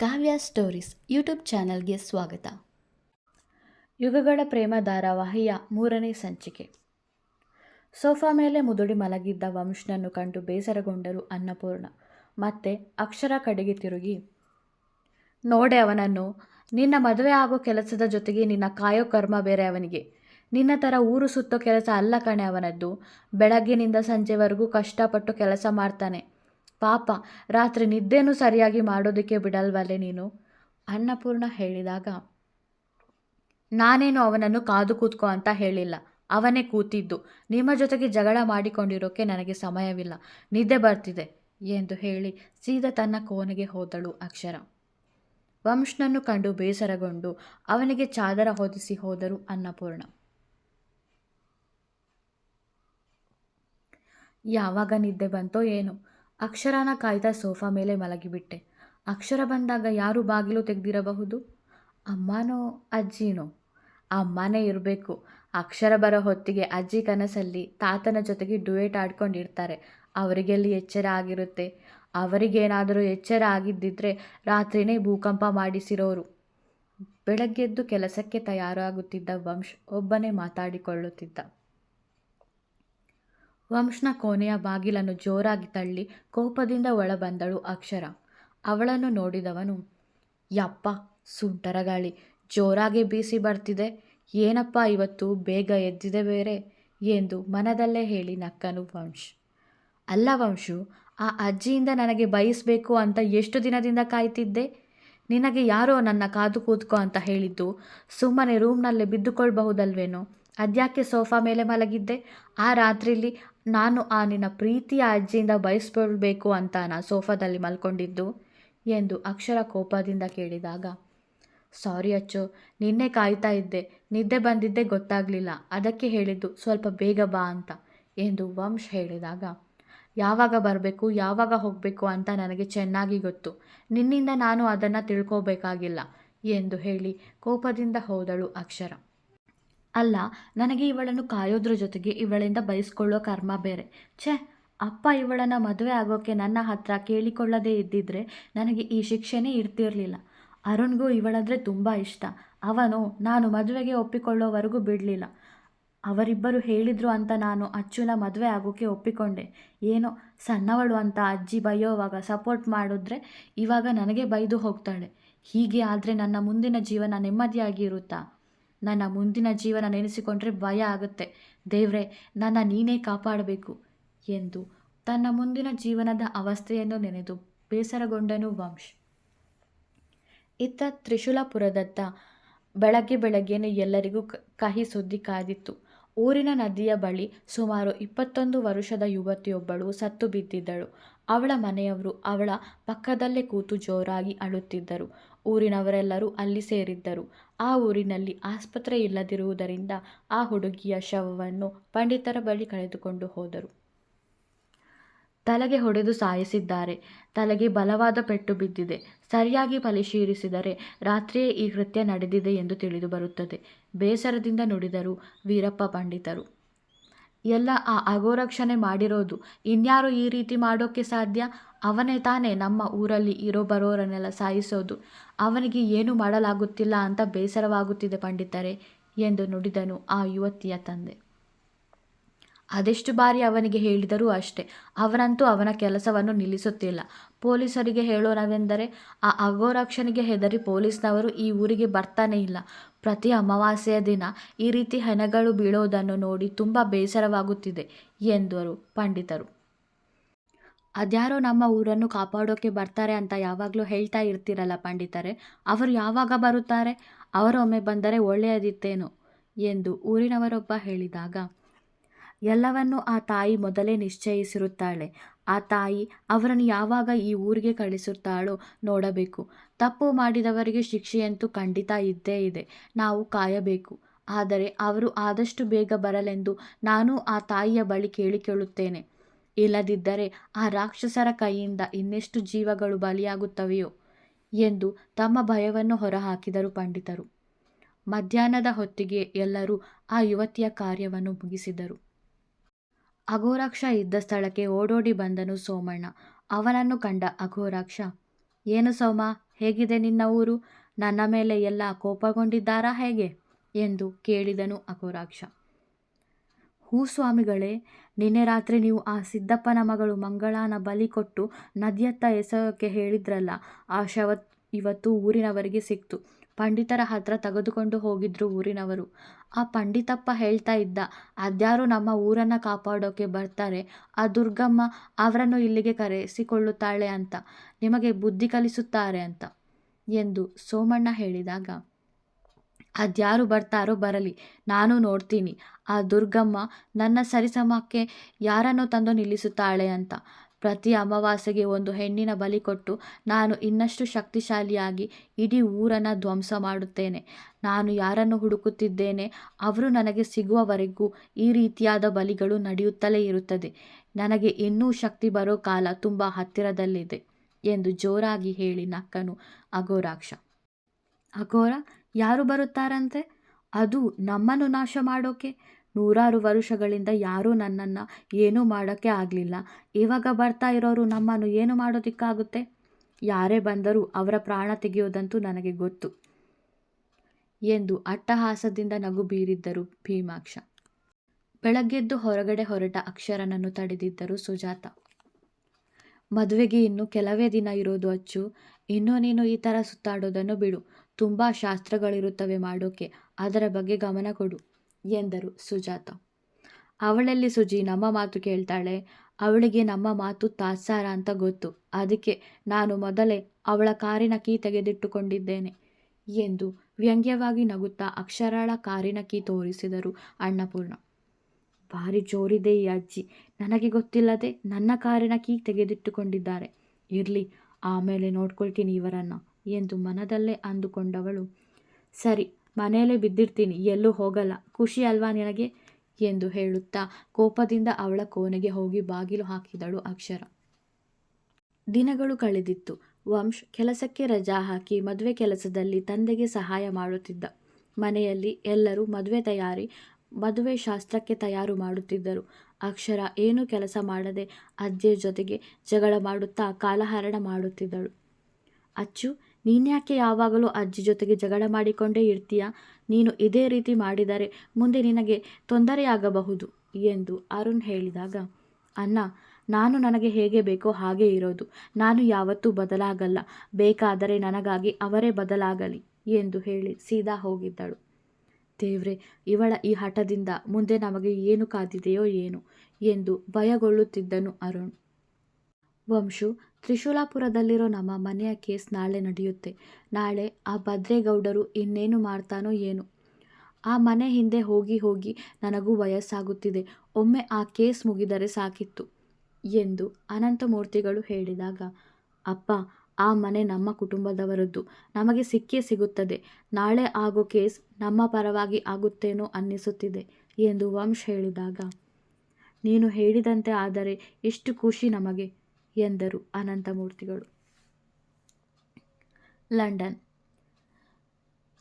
ಕಾವ್ಯ stories YouTube ಚಾನಲ್ಗೆ ಸ್ವಾಗತ. ಯುಗಗಳ ಪ್ರೇಮ ಧಾರಾವಾಹಿಯ ಮೂರನೇ ಸಂಚಿಕೆ. ಸೋಫಾ ಮೇಲೆ ಮುದುಡಿ ಮಲಗಿದ್ದ ವಂಶನನ್ನು ಕಂಡು ಬೇಸರಗೊಂಡರು ಅನ್ನಪೂರ್ಣ. ಮತ್ತೆ ಅಕ್ಷರ ಕಡೆಗೆ ತಿರುಗಿ, ನೋಡೆ ಅವನನ್ನು, ನಿನ್ನ ಮದುವೆ ಆಗೋ ಕೆಲಸದ ಜೊತೆಗೆ ನಿನ್ನ ಕಾಯೋ ಕರ್ಮ ಬೇರೆ ಅವನಿಗೆ. ನಿನ್ನ ಥರ ಊರು ಸುತ್ತೋ ಕೆಲಸ ಅಲ್ಲ ಕಣೆ ಅವನದ್ದು. ಬೆಳಗ್ಗಿನಿಂದ ಸಂಜೆವರೆಗೂ ಕಷ್ಟಪಟ್ಟು ಕೆಲಸ ಮಾಡ್ತಾನೆ. ಪಾಪ, ರಾತ್ರಿ ನಿದ್ದೆನೂ ಸರಿಯಾಗಿ ಮಾಡೋದಕ್ಕೆ ಬಿಡಲ್ವಲ್ಲೇ ನೀನು? ಅನ್ನಪೂರ್ಣ ಹೇಳಿದಾಗ, ನಾನೇನು ಅವನನ್ನು ಕಾದು ಕೂತ್ಕೋ ಅಂತ ಹೇಳಿಲ್ಲ. ಅವನೇ ಕೂತಿದ್ದು. ನಿಮ್ಮ ಜೊತೆಗೆ ಜಗಳ ಮಾಡಿಕೊಂಡಿರೋಕೆ ನನಗೆ ಸಮಯವಿಲ್ಲ. ನಿದ್ದೆ ಬರ್ತಿದೆ ಎಂದು ಹೇಳಿ ಸೀದಾ ತನ್ನ ಕೋನೆಗೆ ಹೋದಳು ಅಕ್ಷರ. ವಂಶನನ್ನು ಕಂಡು ಬೇಸರಗೊಂಡು ಅವನಿಗೆ ಚಾದರ ಹೊದಿಸಿ ಹೋದರು ಅನ್ನಪೂರ್ಣ. ಯಾವಾಗ ನಿದ್ದೆ ಬಂತೋ ಏನೋ. ಅಕ್ಷರನ ಕಾಯ್ತಾ ಸೋಫಾ ಮೇಲೆ ಮಲಗಿಬಿಟ್ಟೆ. ಅಕ್ಷರ ಬಂದಾಗ ಯಾರು ಬಾಗಿಲು ತೆಗೆದಿರಬಹುದು? ಅಮ್ಮನೋ, ಅಜ್ಜಿನೋ? ಅಮ್ಮನೇ ಇರಬೇಕು. ಅಕ್ಷರ ಬರೋ ಹೊತ್ತಿಗೆ ಅಜ್ಜಿ ಕನಸಲ್ಲಿ ತಾತನ ಜೊತೆಗೆ ಡುಯೇಟ್ ಆಡ್ಕೊಂಡಿರ್ತಾರೆ. ಅವರಿಗೆಲ್ಲಿ ಎಚ್ಚರ ಆಗಿರುತ್ತೆ? ಅವರಿಗೇನಾದರೂ ಎಚ್ಚರ ಆಗಿದ್ದಿದ್ರೆ ರಾತ್ರಿನೇ ಭೂಕಂಪ ಮಾಡಿಸಿರೋರು. ಬೆಳಗ್ಗೆದ್ದು ಕೆಲಸಕ್ಕೆ ತಯಾರಾಗುತ್ತಿದ್ದ ವಂಶ್ ಒಬ್ಬನೇ ಮಾತಾಡಿಕೊಳ್ಳುತ್ತಿದ್ದ. ವಂಶನ ಕೋಣೆಯ ಬಾಗಿಲನ್ನು ಜೋರಾಗಿ ತಳ್ಳಿ ಕೋಪದಿಂದ ಒಳಬಂದಳು ಅಕ್ಷರ. ಅವಳನ್ನು ನೋಡಿದವನು, ಯಪ್ಪ, ಸುಂಟರ ಗಾಳಿ, ಜೋರಾಗಿ ಬೀಸಿ ಬರ್ತಿದೆ. ಏನಪ್ಪ ಇವತ್ತು ಬೇಗ ಎದ್ದಿದೆ ಬೇರೆ? ಎಂದು ಮನದಲ್ಲೇ ಹೇಳಿ ನಕ್ಕನು ವಂಶ್. ಅಲ್ಲ ವಂಶು, ಆ ಅಜ್ಜಿಯಿಂದ ನನಗೆ ಬಯಸಬೇಕು ಅಂತ ಎಷ್ಟು ದಿನದಿಂದ ಕಾಯ್ತಿದ್ದೆ? ನಿನಗೆ ಯಾರೋ ನನ್ನ ಕಾದು ಕೂತ್ಕೋ ಅಂತ ಹೇಳಿದ್ದು ಸುಮ್ಮನೆ ರೂಮ್ನಲ್ಲೇ ಬಿದ್ದುಕೊಳ್ಬಹುದಲ್ವೇನೋ? ಅದ್ಯಾಕೆ ಸೋಫಾ ಮೇಲೆ ಮಲಗಿದ್ದೆ? ಆ ರಾತ್ರಿಲಿ ನಾನು ಆ ನಿನ್ನ ಪ್ರೀತಿಯ ಅಜ್ಜಿಯಿಂದ ಬಯಸ್ಬಿಡಬೇಕು ಅಂತ ನಾ ಸೋಫಾದಲ್ಲಿ ಮಲ್ಕೊಂಡಿದ್ದು ಎಂದು ಅಕ್ಷರ ಕೋಪದಿಂದ ಕೇಳಿದಾಗ, ಸಾರಿ ಅಚ್ಚು, ನಿನ್ನೆ ಕಾಯ್ತಾ ಇದ್ದೆ. ನಿದ್ದೆ ಬಂದಿದ್ದೆ ಗೊತ್ತಾಗಲಿಲ್ಲ. ಅದಕ್ಕೆ ಹೇಳಿದ್ದು ಸ್ವಲ್ಪ ಬೇಗ ಬಾ ಅಂತ ಎಂದು ವಂಶ್ ಹೇಳಿದಾಗ, ಯಾವಾಗ ಬರಬೇಕು, ಯಾವಾಗ ಹೋಗಬೇಕು ಅಂತ ನನಗೆ ಚೆನ್ನಾಗಿ ಗೊತ್ತು. ನಿನ್ನಿಂದ ನಾನು ಅದನ್ನು ತಿಳ್ಕೋಬೇಕಾಗಿಲ್ಲ ಎಂದು ಹೇಳಿ ಕೋಪದಿಂದ ಹೋದಳು ಅಕ್ಷರ. ಅಲ್ಲ, ನನಗೆ ಇವಳನ್ನು ಕಾಯೋದ್ರ ಜೊತೆಗೆ ಇವಳಿಂದ ಬಯಸ್ಕೊಳ್ಳೋ ಕರ್ಮ ಬೇರೆ. ಛೇ, ಅಪ್ಪ ಇವಳನ್ನು ಮದುವೆ ಆಗೋಕ್ಕೆ ನನ್ನ ಹತ್ರ ಕೇಳಿಕೊಳ್ಳದೇ ಇದ್ದಿದ್ರೆ ನನಗೆ ಈ ಶಿಕ್ಷೆನೇ ಇರ್ತಿರಲಿಲ್ಲ. ಅರುಣ್ಗೂ ಇವಳಂದರೆ ತುಂಬ ಇಷ್ಟ. ಅವನು ನಾನು ಮದುವೆಗೆ ಒಪ್ಪಿಕೊಳ್ಳೋವರೆಗೂ ಬಿಡಲಿಲ್ಲ. ಅವರಿಬ್ಬರು ಹೇಳಿದರು ಅಂತ ನಾನು ಅಚ್ಚುನ ಮದುವೆ ಆಗೋಕ್ಕೆ ಒಪ್ಪಿಕೊಂಡೆ. ಏನೋ, ಸಣ್ಣವಳು ಅಂತ ಅಜ್ಜಿ ಬೈಯೋವಾಗ ಸಪೋರ್ಟ್ ಮಾಡಿದ್ರೆ ಇವಾಗ ನನಗೆ ಬೈದು ಹೋಗ್ತಾಳೆ. ಹೀಗೆ ಆದರೆ ನನ್ನ ಮುಂದಿನ ಜೀವನ ನೆಮ್ಮದಿಯಾಗಿ ಇರುತ್ತಾ ನನ್ನ ಮುಂದಿನ ಜೀವನ ನೆನೆಸಿಕೊಂಡ್ರೆ ಭಯ ಆಗುತ್ತೆ. ದೇವ್ರೆ, ನನ್ನ ನೀನೇ ಕಾಪಾಡಬೇಕು ಎಂದು ತನ್ನ ಮುಂದಿನ ಜೀವನದ ಅವಸ್ಥೆಯನ್ನು ನೆನೆದು ಬೇಸರಗೊಂಡನು ವಂಶ್. ಇತ್ತ ತ್ರಿಶೂಲಪುರದತ್ತ ಬೆಳಗ್ಗೆ ಬೆಳಗ್ಗೆಯೇ ಎಲ್ಲರಿಗೂ ಕಹಿ ಸುದ್ದಿ ಕಾದಿತ್ತು. ಊರಿನ ನದಿಯ ಬಳಿ ಸುಮಾರು ಇಪ್ಪತ್ತೊಂದು ವರ್ಷದ ಯುವತಿಯೊಬ್ಬಳು ಸತ್ತು ಬಿದ್ದಿದ್ದಳು. ಅವಳ ಮನೆಯವರು ಅವಳ ಪಕ್ಕದಲ್ಲೇ ಕೂತು ಜೋರಾಗಿ ಅಳುತ್ತಿದ್ದರು. ಊರಿನವರೆಲ್ಲರೂ ಅಲ್ಲಿ ಸೇರಿದ್ದರು. ಆ ಊರಿನಲ್ಲಿ ಆಸ್ಪತ್ರೆ ಇಲ್ಲದಿರುವುದರಿಂದ ಆ ಹುಡುಗಿಯ ಶವವನ್ನು ಪಂಡಿತರ ಬಳಿ ಕಳೆದುಕೊಂಡು ಹೋದರು. ತಲೆಗೆ ಹೊಡೆದು ಸಾಯಿಸಿದ್ದಾರೆ. ತಲೆಗೆ ಬಲವಾದ ಪೆಟ್ಟು ಬಿದ್ದಿದೆ. ಸರಿಯಾಗಿ ಪರಿಶೀಲಿಸಿದರೆ ರಾತ್ರಿಯೇ ಈ ಕೃತ್ಯ ನಡೆದಿದೆ ಎಂದು ತಿಳಿದು ಬರುತ್ತದೆ. ಬೇಸರದಿಂದ ನುಡಿದರು ವೀರಪ್ಪ ಪಂಡಿತರು. ಎಲ್ಲ ಆ ಅಗೋರಕ್ಷಣೆ ಮಾಡಿರೋದು. ಇನ್ಯಾರು ಈ ರೀತಿ ಮಾಡೋಕ್ಕೆ ಸಾಧ್ಯ? ಅವನೇ ತಾನೇ ನಮ್ಮ ಊರಲ್ಲಿ ಇರೋ ಬರೋರನ್ನೆಲ್ಲ ಸಾಯಿಸೋದು. ಅವನಿಗೆ ಏನು ಮಾಡಲಾಗುತ್ತಿಲ್ಲ ಅಂತ ಬೇಸರವಾಗುತ್ತಿದೆ ಪಂಡಿತರೆ ಎಂದು ನುಡಿದನು ಆ ಯುವತಿಯ ತಂದೆ. ಅದೆಷ್ಟು ಬಾರಿ ಅವನಿಗೆ ಹೇಳಿದರೂ ಅಷ್ಟೇ. ಅವನಂತೂ ಅವನ ಕೆಲಸವನ್ನು ನಿಲ್ಲಿಸುತ್ತಿಲ್ಲ. ಪೊಲೀಸರಿಗೆ ಹೇಳೋಣವೆಂದರೆ ಆ ಅಗೋರಕ್ಷಣೆಗೆ ಹೆದರಿ ಪೊಲೀಸ್ನವರು ಈ ಊರಿಗೆ ಬರ್ತಾನೆ ಇಲ್ಲ. ಪ್ರತಿ ಅಮಾವಾಸ್ಯೆಯ ದಿನ ಈ ರೀತಿ ಹೆಣಗಳು ಬೀಳೋದನ್ನು ನೋಡಿ ತುಂಬ ಬೇಸರವಾಗುತ್ತಿದೆ ಎಂದರು ಪಂಡಿತರು. ಅದ್ಯಾರೋ ನಮ್ಮ ಊರನ್ನು ಕಾಪಾಡೋಕೆ ಬರ್ತಾರೆ ಅಂತ ಯಾವಾಗಲೂ ಹೇಳ್ತಾ ಇರ್ತೀರಲ್ಲ ಪಂಡಿತರೆ. ಅವರು ಯಾವಾಗ ಬರುತ್ತಾರೆ? ಅವರೊಮ್ಮೆ ಬಂದರೆ ಒಳ್ಳೆಯದಿತ್ತೇನೋ ಎಂದು ಊರಿನವರೊಬ್ಬ ಹೇಳಿದಾಗ ಎಲ್ಲವನ್ನೂ ಆ ತಾಯಿ ಮೊದಲೇ ನಿಶ್ಚಯಿಸಿರುತ್ತಾಳೆ. ಆ ತಾಯಿ ಅವರನ್ನು ಯಾವಾಗ ಈ ಊರಿಗೆ ಕಳಿಸುತ್ತಾಳೋ ನೋಡಬೇಕು. ತಪ್ಪು ಮಾಡಿದವರಿಗೆ ಶಿಕ್ಷೆಯಂತೂ ಖಂಡಿತ ಇದ್ದೇ ಇದೆ. ನಾವು ಕಾಯಬೇಕು. ಆದರೆ ಅವರು ಆದಷ್ಟು ಬೇಗ ಬರಲೆಂದು ನಾನು ಆ ತಾಯಿಯ ಬಳಿ ಕೇಳಿಕೊಳ್ಳುತ್ತೇನೆ. ಇಲ್ಲದಿದ್ದರೆ ಆ ರಾಕ್ಷಸರ ಕೈಯಿಂದ ಇನ್ನೆಷ್ಟು ಜೀವಗಳು ಬಲಿಯಾಗುತ್ತವೆಯೋ ಎಂದು ತಮ್ಮ ಭಯವನ್ನು ಹೊರಹಾಕಿದರು ಪಂಡಿತರು. ಮಧ್ಯಾಹ್ನದ ಹೊತ್ತಿಗೆ ಎಲ್ಲರೂ ಆ ಯುವತಿಯ ಕಾರ್ಯವನ್ನು ಮುಗಿಸಿದರು. ಅಘೋರಾಕ್ಷ ಇದ್ದ ಸ್ಥಳಕ್ಕೆ ಓಡೋಡಿ ಬಂದನು ಸೋಮಣ್ಣ. ಅವನನ್ನು ಕಂಡ ಅಘೋರಾಕ್ಷ, ಏನು ಸೋಮ, ಹೇಗಿದೆ ನಿನ್ನ ಊರು? ನನ್ನ ಮೇಲೆ ಎಲ್ಲ ಕೋಪಗೊಂಡಿದ್ದಾರಾ ಹೇಗೆ? ಎಂದು ಕೇಳಿದನು ಅಘೋರಾಕ್ಷ. ಹೂ ಸ್ವಾಮಿಗಳೇ, ನಿನ್ನೆ ರಾತ್ರಿ ನೀವು ಆ ಸಿದ್ದಪ್ಪನ ಮಗಳು ಮಂಗಳಾನ ಬಲಿ ಕೊಟ್ಟು ನದಿಯತ್ತ ಎಸೆಯೋಕೆ ಹೇಳಿದ್ರಲ್ಲ, ಆ ಶವ ಇವತ್ತು ಊರಿನವರಿಗೆ ಸಿಕ್ತು. ಪಂಡಿತರ ಹತ್ರ ತೆಗೆದುಕೊಂಡು ಹೋಗಿದ್ರು ಊರಿನವರು. ಆ ಪಂಡಿತಪ್ಪ ಹೇಳ್ತಾ ಇದ್ದ, ಅದ್ಯಾರು ನಮ್ಮ ಊರನ್ನು ಕಾಪಾಡೋಕೆ ಬರ್ತಾರೆ, ಆ ದುರ್ಗಮ್ಮ ಅವರನ್ನು ಇಲ್ಲಿಗೆ ಕರೆಸಿಕೊಳ್ಳುತ್ತಾಳೆ ಅಂತ, ನಿಮಗೆ ಬುದ್ಧಿ ಕಲಿಸುತ್ತಾರೆ ಅಂತ ಎಂದು ಸೋಮಣ್ಣ ಹೇಳಿದಾಗ, ಅದ್ಯಾರು ಬರ್ತಾರೋ ಬರಲಿ, ನಾನು ನೋಡ್ತೀನಿ, ಆ ದುರ್ಗಮ್ಮ ನನ್ನ ಸರಿಸಮಕ್ಕೆ ಯಾರನ್ನು ತಂದು ನಿಲ್ಲಿಸುತ್ತಾಳೆ ಅಂತ ಪ್ರತಿ ಅಮಾವಾಸ್ಯೆಗೆ ಒಂದು ಹೆಣ್ಣಿನ ಬಲಿ ಕೊಟ್ಟು ನಾನು ಇನ್ನಷ್ಟು ಶಕ್ತಿಶಾಲಿಯಾಗಿ ಇಡೀ ಊರನ್ನು ಧ್ವಂಸ ಮಾಡುತ್ತೇನೆ. ನಾನು ಯಾರನ್ನು ಹುಡುಕುತ್ತಿದ್ದೇನೆ? ಅವರು ನನಗೆ ಸಿಗುವವರೆಗೂ ಈ ರೀತಿಯಾದ ಬಲಿಗಳು ನಡೆಯುತ್ತಲೇ ಇರುತ್ತದೆ. ನನಗೆ ಇನ್ನೂ ಶಕ್ತಿ ಬರೋ ಕಾಲ ತುಂಬ ಹತ್ತಿರದಲ್ಲಿದೆ ಎಂದು ಜೋರಾಗಿ ಹೇಳಿ ನಕ್ಕನು ಅಘೋರಾಕ್ಷ. ಅಘೋರ, ಯಾರು ಬರುತ್ತಾರಂತೆ? ಅದು ನಮ್ಮನ್ನು ನಾಶ ಮಾಡೋಕೆ? ನೂರಾರು ವರುಷಗಳಿಂದ ಯಾರೂ ನನ್ನನ್ನು ಏನೂ ಮಾಡೋಕ್ಕೆ ಆಗಲಿಲ್ಲ. ಇವಾಗ ಬರ್ತಾ ಇರೋರು ನಮ್ಮನ್ನು ಏನು ಮಾಡೋದಕ್ಕಾಗುತ್ತೆ? ಯಾರೇ ಬಂದರೂ ಅವರ ಪ್ರಾಣ ತೆಗೆಯೋದಂತೂ ನನಗೆ ಗೊತ್ತು. ಎಂದು ಅಟ್ಟಹಾಸದಿಂದ ನಗು ಬೀರಿದ್ದರು ಭೀಮಾಕ್ಷ. ಬೆಳಗ್ಗೆದ್ದು ಹೊರಗಡೆ ಹೊರಟ ಅಕ್ಷರನನ್ನು ತಡೆದಿದ್ದರು ಸುಜಾತ. ಮದುವೆಗೆ ಇನ್ನು ಕೆಲವೇ ದಿನ ಇರೋದು ಅಚ್ಚು. ಇನ್ನೂ ನೀನು ಈ ಥರ ಸುತ್ತಾಡೋದನ್ನು ಬಿಡು. ತುಂಬ ಶಾಸ್ತ್ರಗಳಿರುತ್ತವೆ ಮಾಡೋಕೆ. ಅದರ ಬಗ್ಗೆ ಗಮನ ಕೊಡು. ಎಂದರು ಸುಜಾತ. ಅವಳಲ್ಲಿ ಸುಜಿ ನಮ್ಮ ಮಾತು ಕೇಳ್ತಾಳೆ, ಅವಳಿಗೆ ನಮ್ಮ ಮಾತು ತಾತ್ಸಾರ ಅಂತ ಗೊತ್ತು. ಅದಕ್ಕೆ ನಾನು ಮೊದಲೇ ಅವಳ ಕಾರಿನ ಕೀ ತೆಗೆದಿಟ್ಟುಕೊಂಡಿದ್ದೇನೆ ಎಂದು ವ್ಯಂಗ್ಯವಾಗಿ ನಗುತ್ತಾ ಅಕ್ಷರಾಳ ಕಾರಿನ ಕೀ ತೋರಿಸಿದರು ಅನ್ನಪೂರ್ಣ. ಭಾರಿ ಜೋರಿದೆ ಈ ಅಜ್ಜಿ. ನನಗೆ ಗೊತ್ತಿಲ್ಲದೆ ನನ್ನ ಕಾರಿನ ಕೀ ತೆಗೆದಿಟ್ಟುಕೊಂಡಿದ್ದಾರೆ. ಇರಲಿ, ಆಮೇಲೆ ನೋಡ್ಕೊಳ್ತೀನಿ ಇವರನ್ನು ಎಂದು ಮನದಲ್ಲೇ ಅಂದುಕೊಂಡವಳು. ಸರಿ ಮನೆಯಲ್ಲೇ ಬಿದ್ದಿರ್ತೀನಿ, ಎಲ್ಲೂ ಹೋಗಲ್ಲ. ಖುಷಿ ಅಲ್ವಾ ನಿನಗೆ? ಎಂದು ಹೇಳುತ್ತಾ ಕೋಪದಿಂದ ಅವಳ ಕೋಣೆಗೆ ಹೋಗಿ ಬಾಗಿಲು ಹಾಕಿದಳು ಅಕ್ಷರ. ದಿನಗಳು ಕಳೆದಿತ್ತು. ವಂಶ್ ಕೆಲಸಕ್ಕೆ ರಜಾ ಹಾಕಿ ಮದುವೆ ಕೆಲಸದಲ್ಲಿ ತಂದೆಗೆ ಸಹಾಯ ಮಾಡುತ್ತಿದ್ದ. ಮನೆಯಲ್ಲಿ ಎಲ್ಲರೂ ಮದುವೆ ತಯಾರಿ, ಮದುವೆ ಶಾಸ್ತ್ರಕ್ಕೆ ತಯಾರು ಮಾಡುತ್ತಿದ್ದರು. ಅಕ್ಷರ ಏನೂ ಕೆಲಸ ಮಾಡದೆ ಅಜ್ಜೆಯ ಜೊತೆಗೆ ಜಗಳ ಮಾಡುತ್ತಾ ಕಾಲಹರಣ ಮಾಡುತ್ತಿದ್ದಳು. ಅಚ್ಚು ನೀನ್ಯಾಕೆ ಯಾವಾಗಲೂ ಅಜ್ಜಿ ಜೊತೆಗೆ ಜಗಳ ಮಾಡಿಕೊಂಡೇ ಇರ್ತೀಯ? ನೀನು ಇದೇ ರೀತಿ ಮಾಡಿದರೆ ಮುಂದೆ ನಿನಗೆ ತೊಂದರೆಯಾಗಬಹುದು ಎಂದು ಅರುಣ್ ಹೇಳಿದಾಗ, ಅಣ್ಣ, ನಾನು ನನಗೆ ಹೇಗೆ ಬೇಕೋ ಹಾಗೆ ಇರೋದು. ನಾನು ಯಾವತ್ತೂ ಬದಲಾಗಲ್ಲ. ಬೇಕಾದರೆ ನನಗಾಗಿ ಅವರೇ ಬದಲಾಗಲಿ ಎಂದು ಹೇಳಿ ಸೀದಾ ಹೋಗಿದ್ದಳು. ದೇವ್ರೆ, ಇವಳ ಈ ಹಠದಿಂದ ಮುಂದೆ ನಮಗೆ ಏನು ಕಾದಿದೆಯೋ ಏನು ಎಂದು ಭಯಗೊಳ್ಳುತ್ತಿದ್ದನು ಅರುಣ್. ವಂಶು ತ್ರಿಶೂಲಾಪುರದಲ್ಲಿರೋ ನಮ್ಮ ಮನೆಯ ಕೇಸ್ ನಾಳೆ ನಡೆಯುತ್ತೆ. ನಾಳೆ ಆ ಭದ್ರೇಗೌಡರು ಇನ್ನೇನು ಮಾಡ್ತಾನೋ ಏನು. ಆ ಮನೆ ಹಿಂದೆ ಹೋಗಿ ಹೋಗಿ ನನಗೂ ವಯಸ್ಸಾಗುತ್ತಿದೆ. ಒಮ್ಮೆ ಆ ಕೇಸ್ ಮುಗಿದರೆ ಸಾಕಿತ್ತು ಎಂದು ಅನಂತಮೂರ್ತಿಗಳು ಹೇಳಿದಾಗ, ಅಪ್ಪ, ಆ ಮನೆ ನಮ್ಮ ಕುಟುಂಬದವರದ್ದು. ನಮಗೆ ಸಿಕ್ಕೇ ಸಿಗುತ್ತದೆ. ನಾಳೆ ಆಗೋ ಕೇಸ್ ನಮ್ಮ ಪರವಾಗಿ ಆಗುತ್ತೇನೋ ಅನ್ನಿಸುತ್ತಿದೆ ಎಂದು ವಂಶ್ ಹೇಳಿದಾಗ, ನೀನು ಹೇಳಿದಂತೆ ಆದರೆ ಎಷ್ಟು ಖುಷಿ ನಮಗೆ. ಎಂದರು ಅನಂತಮೂರ್ತಿಗಳು. ಲಂಡನ್.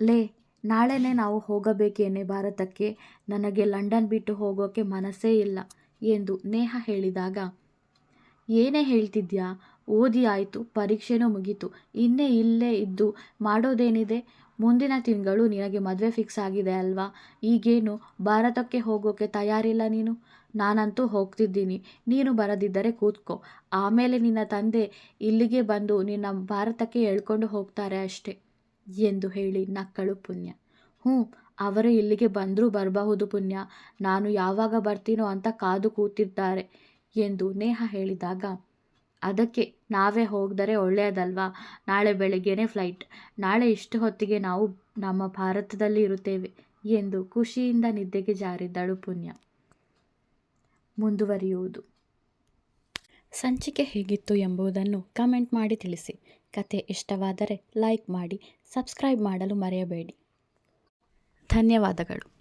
ಲೇ, ನಾಳೆನೇ ನಾವು ಹೋಗಬೇಕೇನೆ ಭಾರತಕ್ಕೆ. ನನಗೆ ಲಂಡನ್ ಬಿಟ್ಟು ಹೋಗೋಕೆ ಮನಸ್ಸೇ ಇಲ್ಲ ಎಂದು ನೇಹ ಹೇಳಿದಾಗ, ಏನೇ ಹೇಳ್ತಿದ್ಯಾ? ಓದಿ ಆಯಿತು, ಪರೀಕ್ಷೆನೂ ಮುಗೀತು. ಇನ್ನೇ ಇಲ್ಲೇ ಇದ್ದು ಮಾಡೋದೇನಿದೆ? ಮುಂದಿನ ತಿಂಗಳು ನಿನಗೆ ಮದುವೆ ಫಿಕ್ಸ್ ಆಗಿದೆ ಅಲ್ವಾ? ಈಗೇನು ಭಾರತಕ್ಕೆ ಹೋಗೋಕೆ ತಯಾರಿಲ್ಲ ನೀನು? ನಾನಂತೂ ಹೋಗ್ತಿದ್ದೀನಿ. ನೀನು ಬರದಿದ್ದರೆ ಕೂತ್ಕೋ. ಆಮೇಲೆ ನಿನ್ನ ತಂದೆ ಇಲ್ಲಿಗೆ ಬಂದು ನಿನ್ನ ಭಾರತಕ್ಕೆ ಎಳ್ಕೊಂಡು ಹೋಗ್ತಾರೆ ಅಷ್ಟೆ ಎಂದು ಹೇಳಿ ನಕ್ಕಳು ಪುಣ್ಯ. ಹ್ಞೂ, ಅವರು ಇಲ್ಲಿಗೆ ಬಂದರೂ ಬರಬಹುದು ಪುಣ್ಯ. ನಾನು ಯಾವಾಗ ಬರ್ತೀನೋ ಅಂತ ಕಾದು ಕೂತಿದ್ದಾರೆ ಎಂದು ನೇಹ ಹೇಳಿದಾಗ, ಅದಕ್ಕೆ ನಾವೇ ಹೋಗಿದರೆ ಒಳ್ಳೆಯದಲ್ವಾ? ನಾಳೆ ಬೆಳಗ್ಗೆನೇ ಫ್ಲೈಟ್. ನಾಳೆ ಇಷ್ಟು ಹೊತ್ತಿಗೆ ನಾವು ನಮ್ಮ ಭಾರತದಲ್ಲಿ ಇರುತ್ತೇವೆ ಎಂದು ಖುಷಿಯಿಂದ ನಿದ್ದೆಗೆ ಜಾರಿದ್ದಳು ಪುಣ್ಯ. ಮುಂದುವರಿಯುವುದು. ಸಂಚಿಕೆ ಹೇಗಿತ್ತು ಎಂಬುದನ್ನು ಕಮೆಂಟ್ ಮಾಡಿ ತಿಳಿಸಿ. ಕತೆ ಇಷ್ಟವಾದರೆ ಲೈಕ್ ಮಾಡಿ, ಸಬ್ಸ್ಕ್ರೈಬ್ ಮಾಡಲು ಮರೆಯಬೇಡಿ. ಧನ್ಯವಾದಗಳು.